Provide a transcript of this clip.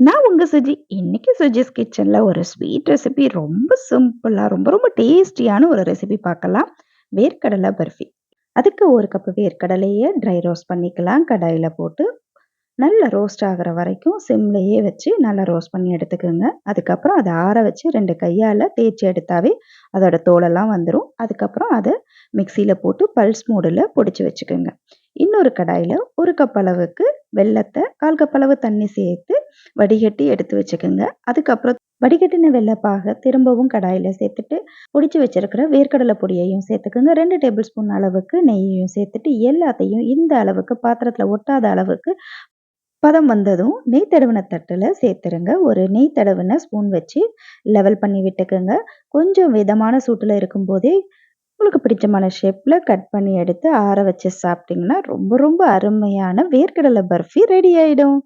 நான் உங்க சுஜி. இன்னைக்கு சுஜிஸ் கிச்சன்ல ஒரு ஸ்வீட் ரெசிபி ரொம்ப சிம்பிளா, ரொம்ப ரொம்ப டேஸ்டியான ஒரு ரெசிபி பார்க்கலாம். வேர்க்கடலை பர்ஃபி. அதுக்கு ஒரு கப் வேர்க்கடலையே ட்ரை ரோஸ்ட் பண்ணிக்கலாம். கடாயில போட்டு நல்லா ரோஸ்ட் ஆகிற வரைக்கும் சிம்லையே வச்சு நல்லா ரோஸ்ட் பண்ணி எடுத்துக்கோங்க. அதுக்கப்புறம் அதை ஆற வச்சு ரெண்டு கையால் தேய்ச்சி எடுத்தாவே அதோட தோலெல்லாம் வந்துடும் அதுக்கப்புறம் அதை மிக்சியில் போட்டு பல்ஸ் மூடில் பொடிச்சு வச்சுக்கோங்க. இன்னொரு கடாயில் ஒரு கப் அளவுக்கு வெள்ளத்தை கால் கப் அளவு தண்ணி சேர்த்து வடிகட்டி எடுத்து வச்சுக்கோங்க. அதுக்கப்புறம் வடிகட்டின வெள்ளைப்பாக திரும்பவும் கடாயில் சேர்த்துட்டு, பிடிச்சி வச்சிருக்கிற வேர்க்கடலை பொடியையும் சேர்த்துக்கோங்க. ரெண்டு டேபிள் ஸ்பூன் அளவுக்கு நெய்யையும் சேர்த்துட்டு எல்லாத்தையும் இந்த அளவுக்கு பாத்திரத்தில் ஒட்டாத அளவுக்கு பதம் வந்ததும் நெய் தடவின தட்டில் சேர்த்துருங்க. ஒரு நெய் தடவின ஸ்பூன் வச்சு லெவல் பண்ணி விட்டுக்கோங்க. கொஞ்சம் விதமான சூட்டில் இருக்கும்போதே உங்களுக்கு பிடிச்சமான ஷேப்பில் கட் பண்ணி எடுத்து ஆற வச்சு சாப்பிட்டிங்கன்னா ரொம்ப ரொம்ப அருமையான வேர்க்கடலை பர்ஃபி ரெடி ஆகிடும்